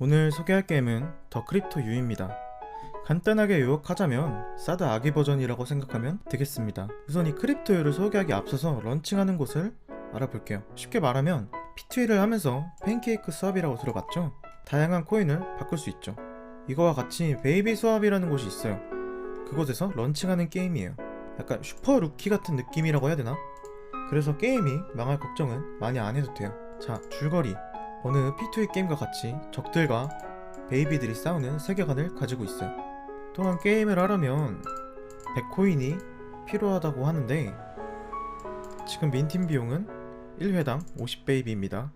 오늘 소개할 게임은 더 크립토 U입니다. 간단하게 요약하자면 사드 아기 버전이라고 생각하면 되겠습니다. 우선 이 크립토 U를 소개하기 앞서서 런칭하는 곳을 알아볼게요. 쉽게 말하면 P2E를 하면서 팬케이크 수압이라고 들어봤죠? 다양한 코인을 바꿀 수 있죠. 이거와 같이 베이비 수압이라는 곳이 있어요. 그곳에서 런칭하는 게임이에요. 약간 슈퍼 루키 같은 느낌이라고 해야 되나? 그래서 게임이 망할 걱정은 많이 안 해도 돼요. 자, 줄거리. 어느 P2E 게임과 같이 적들과 베이비들이 싸우는 세계관을 가지고 있어요. 또한 게임을 하려면 100코인이 필요하다고 하는데 지금 민팅 비용은 1회당 50베이비입니다.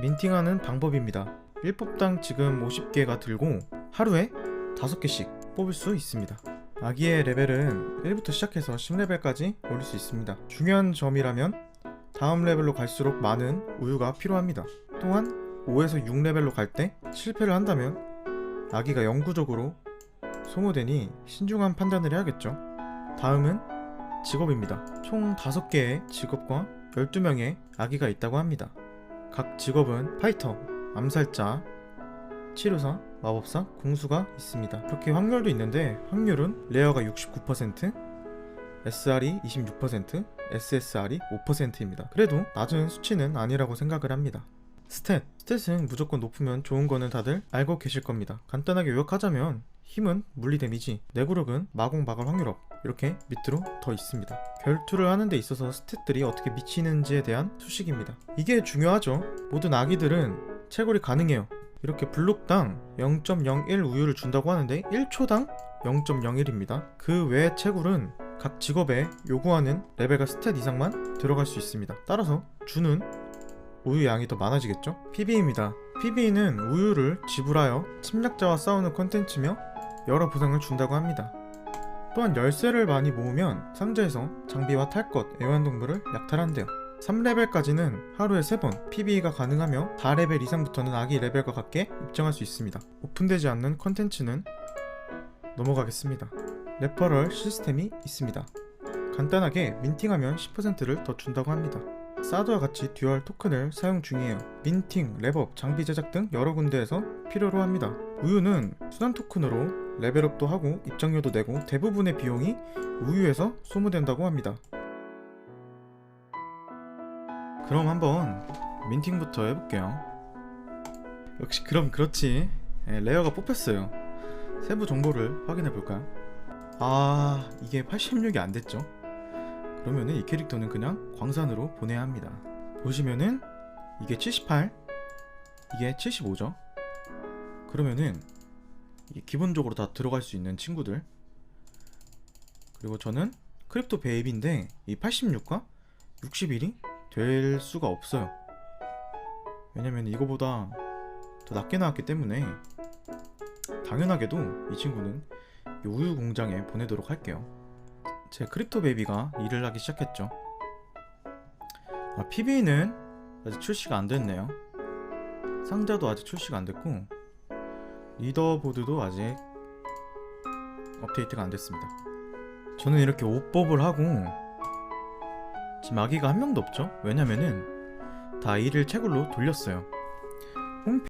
민팅하는 방법입니다. 1법당 지금 50개가 들고 하루에 5개씩 뽑을 수 있습니다. 아기의 레벨은 1부터 시작해서 10레벨까지 올릴 수 있습니다. 중요한 점이라면 다음 레벨로 갈수록 많은 우유가 필요합니다. 또한 5에서 6레벨로 갈 때 실패를 한다면 아기가 영구적으로 소모되니 신중한 판단을 해야겠죠. 다음은 직업입니다. 총 5개의 직업과 12명의 아기가 있다고 합니다. 각 직업은 파이터, 암살자, 치료사, 마법사, 궁수가 있습니다. 이렇게 확률도 있는데 확률은 레어가 69%, SR이 26%, SSR이 5%입니다. 그래도 낮은 수치는 아니라고 생각을 합니다. 스탯. 스탯은 무조건 높으면 좋은 거는 다들 알고 계실 겁니다. 간단하게 요약하자면 힘은 물리 데미지, 내구력은 마공 박을 확률 업 이렇게 밑으로 더 있습니다. 결투를 하는 데 있어서 스탯들이 어떻게 미치는지에 대한 수식입니다. 이게 중요하죠. 모든 아기들은 채굴이 가능해요. 이렇게 블록당 0.01 우유를 준다고 하는데 1초당 0.01입니다. 그 외의 채굴은 각 직업에 요구하는 레벨과 스탯 이상만 들어갈 수 있습니다. 따라서 주는 우유 양이 더 많아지겠죠? PB입니다. PB는 우유를 지불하여 침략자와 싸우는 컨텐츠며 여러 보상을 준다고 합니다. 또한 열쇠를 많이 모으면 상자에서 장비와 탈 것, 애완동물을 약탈한대요. 3레벨까지는 하루에 3번 PB가 가능하며 4레벨 이상부터는 아기 레벨과 같게 입장할 수 있습니다. 오픈되지 않는 컨텐츠는 넘어가겠습니다. 레퍼럴 시스템이 있습니다. 간단하게 민팅하면 10%를 더 준다고 합니다. 사드와 같이 듀얼 토큰을 사용 중이에요. 민팅, 랩업, 장비 제작 등 여러 군데에서 필요로 합니다. 우유는 순환 토큰으로 레벨업도 하고 입장료도 내고 대부분의 비용이 우유에서 소모된다고 합니다. 그럼 한번 민팅부터 해볼게요. 역시 그럼 그렇지. 예, 레어가 뽑혔어요. 세부 정보를 확인해 볼까요? 아 이게 86이 안 됐죠? 그러면은 이 캐릭터는 그냥 광산으로 보내야 합니다. 보시면은 이게 78, 이게 75죠. 그러면은 기본적으로 다 들어갈 수 있는 친구들. 그리고 저는 크립토 베이비인데 이 86과 61이 될 수가 없어요. 왜냐면 이거보다 더 낮게 나왔기 때문에 당연하게도 이 친구는 이 우유 공장에 보내도록 할게요. 제 크립토 베이비가 일을 하기 시작했죠. 아, PB는 아직 출시가 안 됐네요. 상자도 아직 출시가 안 됐고 리더보드도 아직 업데이트가 안 됐습니다. 저는 이렇게 옷법을 하고 지금 아기가 한 명도 없죠? 왜냐면은 다 일을 채굴로 돌렸어요.